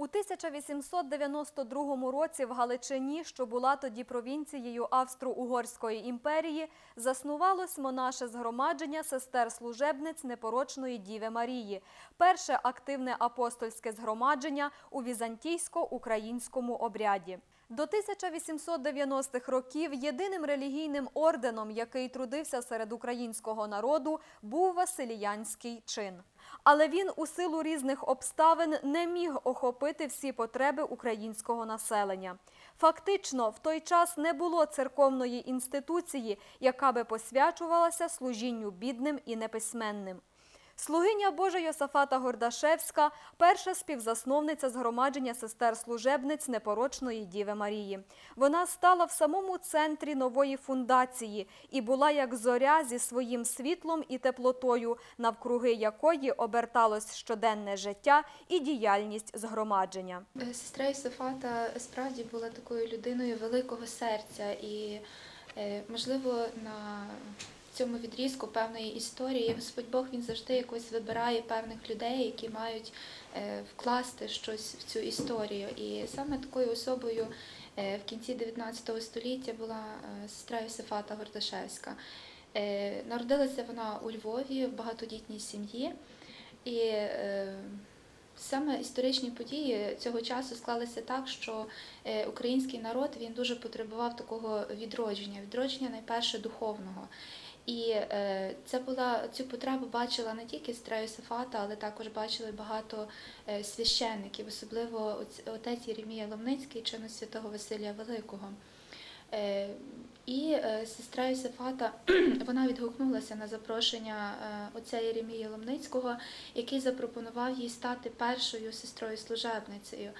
У 1892 році в Галичині, що була тоді провінцією Австро-Угорської імперії, заснувалось монаше згромадження сестер-служебниць непорочної Діви Марії, перше активне апостольське згромадження у візантійсько-українському обряді. До 1890-х років єдиним релігійним орденом, який трудився серед українського народу, був Василіянський чин. Але він у силу різних обставин не міг охопити всі потреби українського населення. Фактично, в той час не було церковної інституції, яка би посвячувалася служінню бідним і неписьменним. Слугиня Божа Йосафата Гордашевська – перша співзасновниця згромадження сестер-служебниць непорочної Діви Марії. Вона стала в самому центрі нової фундації і була як зоря зі своїм світлом і теплотою, навкруги якої оберталось щоденне життя і діяльність згромадження. Е, Сестра Ісофата справді була такою людиною великого серця, і, е, можливо, на цьому відрізку певної історії Господь Бог він завжди якось вибирає певних людей, які мають е, вкласти щось в цю історію. І саме такою особою е, в кінці 19 століття була е, сестра Ісофата Гордашевська. Народилася вона у Львові в багатодітній сім'ї. І Саме історичні події цього часу склалися так, що український народ він дуже потребував такого відродження, відродження найперше духовного. І е, це була цю потребу бачила не тільки сестра Йосифата, але також бачили багато е, священників, особливо отець Єремія Ломницький, чину святого Василія Великого. Е, І сестра Йосифата вона відгукнулася на запрошення отця Єремія Ломницького, який запропонував їй стати першою сестрою служебницею.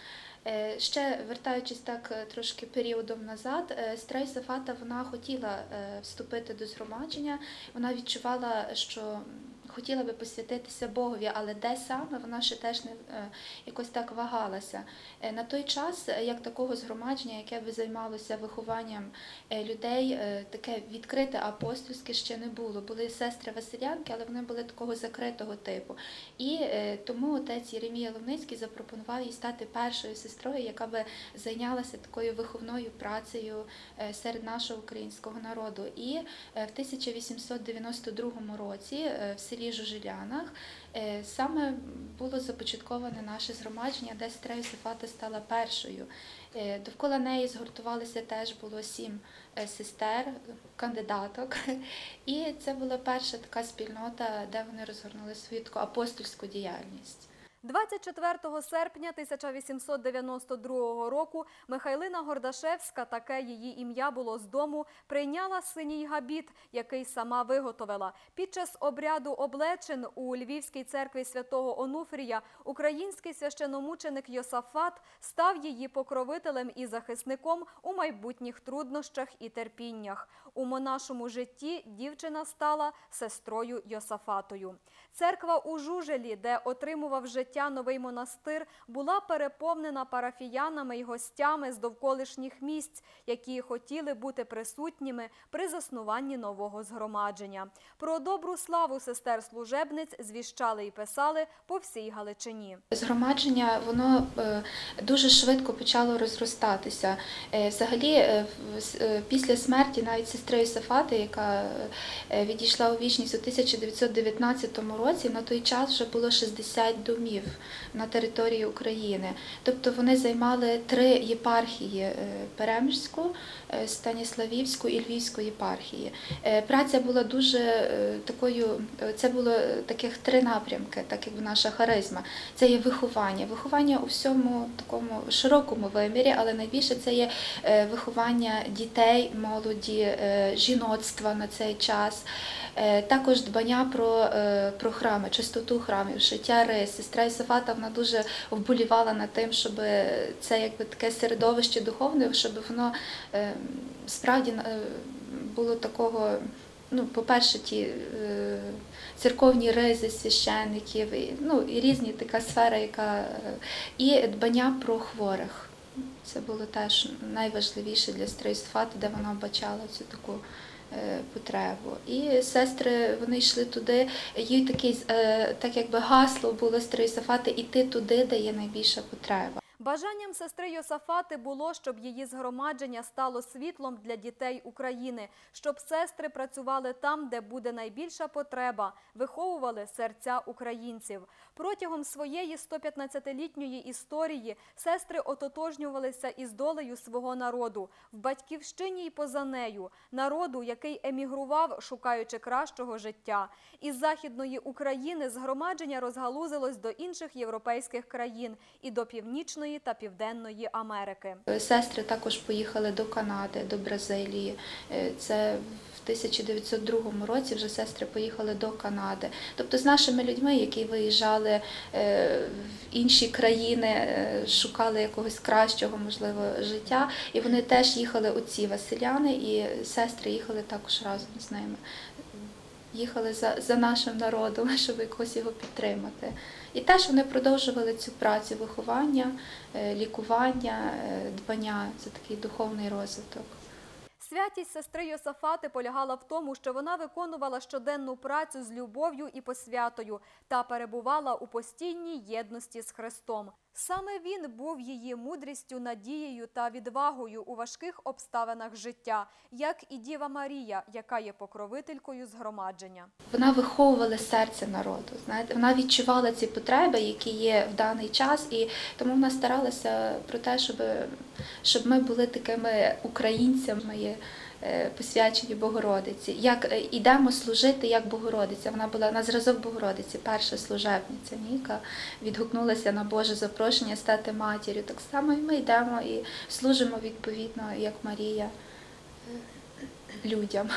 Е, Ще вертаючись так е, трошки періодом назад, Стрейса Фата вона хотіла е, вступити до згромадження. Вона відчувала, що хотіла би посвятитися Богові, але де саме вона ще теж не е, якось так вагалася. Е, На той час, е, як такого згромадження, яке би займалося вихованням людей, таке відкрите апостольське ще не було. Були сестри Василянки, але вони були такого закритого типу. І тому отець Єремія Ловницький запропонував їй стати першою сестрою, яка би зайнялася такою виховною працею серед нашого українського народу. І в 1892 році в селі Жужилянах е, саме було започатковане наше згромадження, де сестра Йосифата стала першою. Е, Довкола неї згуртувалися теж було сім е, сестер, кандидаток. І це була перша така спільнота, де вони розгорнули свою таку апостольську діяльність. 24 серпня 1892 року Михайлина Гордашевська, таке її ім'я було з дому, прийняла синій габіт, який сама виготовила. Під час обряду облечин у Львівській церкві святого Онуфрія український священомученик Йосафат став її покровителем і захисником у майбутніх труднощах і терпіннях. У монашому житті дівчина стала сестрою Йосафатою. Церква у Жужелі, де отримував життя новий монастир, була переповнена парафіянами й гостями з довколишніх місць, які хотіли бути присутніми при заснуванні нового згромадження. Про добру славу сестер-служебниць звіщали і писали по всій Галичині. Згромадження воно е, дуже швидко почало розростатися. Е, Взагалі, е, після смерті навіть сестри Йосифати, яка е, відійшла у вічність у 1919 році, на той час вже було 60 домів на території України. Тобто вони займали три єпархії е, Перемжську, е, Станіславівську і Львівську єпархії. Праця була дуже такою, це було таких три напрямки, так як наша харизма. Це є виховання. Виховання у всьому такому широкому вимірі, але найбільше це є виховання дітей, молоді, жіноцтва на цей час. Е, Також дбання про, е, про храми, чистоту храмів, шиття рис. Сестра Ісафата вона дуже вболівала над тим, щоб це якби таке середовище духовне, щоб воно е, справді е, було такого. Ну, по-перше, ті е, церковні ризи священників, ну, і різні така сфера, яка е, і дбання про хворих. Це було теж найважливіше для сестри де вона бачала цю таку е, потребу. І сестри вони йшли туди. Їй такий, е, так якби гасло було сестри іти туди, де є найбільша потреба. Бажанням сестри Йосафати було, щоб її згромадження стало світлом для дітей України, щоб сестри працювали там, де буде найбільша потреба, виховували серця українців. Протягом своєї 115-літньої історії сестри ототожнювалися із долею свого народу в батьківщині й поза нею, народу, який емігрував, шукаючи кращого життя. Із західної України згромадження розгалузилось до інших європейських країн і до Північної та Південної Америки. Сестри також поїхали до Канади, до Бразилії. Е, Це в 1902 році вже сестри поїхали до Канади. Тобто з нашими людьми, які виїжджали е, в інші країни, е, шукали якогось кращого, можливо, життя. І вони теж їхали у ці Василяни, і сестри їхали також разом з ними. Їхали за, за нашим народом, щоб якось його підтримати. І теж вони продовжували цю працю виховання, е, лікування, е, дбання. Це такий духовний розвиток. Святість сестри Йосафати полягала в тому, що вона виконувала щоденну працю з любов'ю і посвятою та перебувала у постійній єдності з Христом. Саме він був її мудрістю, надією та відвагою у важких обставинах життя, як і Діва Марія, яка є покровителькою згромадження. Вона виховувала серце народу. Знаєте, вона відчувала ці потреби, які є в даний час, і тому вона старалася про те, щоб, щоб ми були такими українцями. Е, Посвячені Богородиці, як е, ідемо служити як Богородиця. Вона була на зразок Богородиці, перша служебниця, яка відгукнулася на Боже запрошення стати матір'ю. Так само і ми йдемо і служимо відповідно, як Марія, е, людям.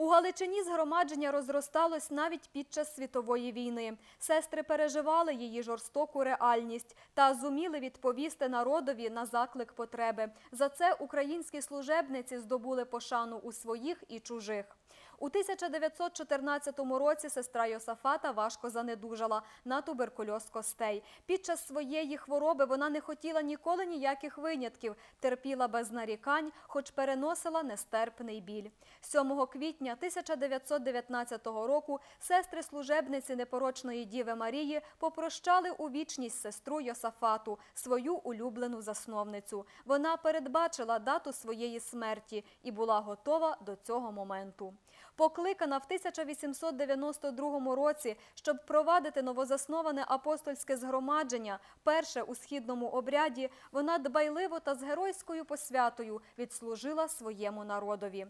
У Галичині згромадження розросталось навіть під час світової війни. Сестри переживали її жорстоку реальність та зуміли відповісти народові на заклик потреби. За це українські служебниці здобули пошану у своїх і чужих. У 1914 році сестра Йосафата важко занедужала на туберкульоз костей. Під час своєї хвороби вона не хотіла ніколи ніяких винятків, терпіла без нарікань, хоч переносила нестерпний біль. 7 квітня 1919 року сестри служебниці непорочної Діви Марії попрощали у вічність сестру Йосафату, свою улюблену засновницю. Вона передбачила дату своєї смерті і була готова до цього моменту. Покликана в 1892 році, щоб провадити новозасноване апостольське згромадження, перше у східному обряді, вона дбайливо та з геройською посвятою відслужила своєму народові.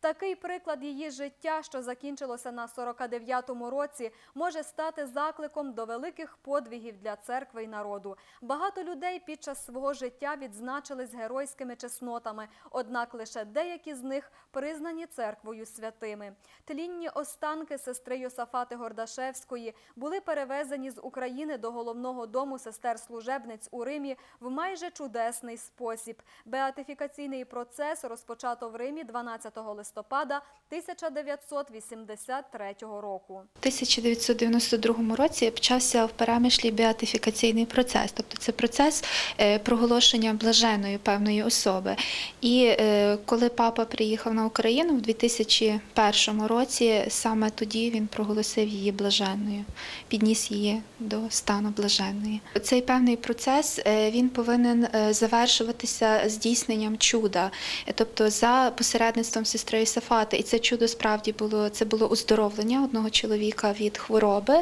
Такий приклад її життя, що закінчилося на 49-му році, може стати закликом до великих подвигів для церкви й народу. Багато людей під час свого життя відзначились геройськими чеснотами, однак лише деякі з них признані церквою святими. Тлінні останки сестри Йосафати Гордашевської були перевезені з України до головного дому сестер служебниць у Римі в майже чудесний спосіб. Беатифікаційний процес розпочато в Римі 12 листопада 1983 року. У 1992 році почався в Перемишлі беатифікаційний процес, тобто це процес е, проголошення блаженої певної особи. І е, коли папа приїхав на Україну в 2001 році, саме тоді він проголосив її блаженною, підніс її до стану блаженної. Цей певний процес е, він повинен завершуватися здійсненням чуда, тобто за посередництвом сестри Йосафати. І це чудо справді було це було оздоровлення одного чоловіка від хвороби,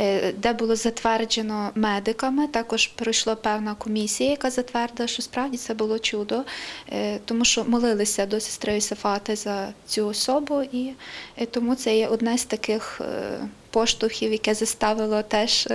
е, де було затверджено медиками. Також пройшла певна комісія, яка затвердила, що справді це було чудо, е, тому що молилися до сестри Йосафати за цю особу, і е, тому це є одне з таких поштовхів, яке заставило теж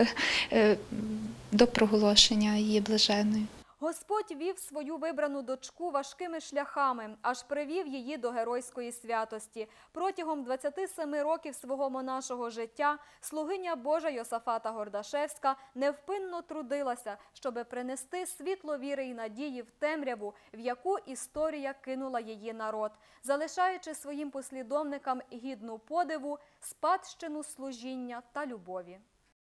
до проголошення її блаженною. Господь вів свою вибрану дочку важкими шляхами, аж привів її до геройської святості. Протягом 27 років свого монашого життя слугиня Божа Йосафата Гордашевська невпинно трудилася, щоби принести світло віри і надії в темряву, в яку історія кинула її народ, залишаючи своїм послідовникам гідну подиву, спадщину служіння та любові.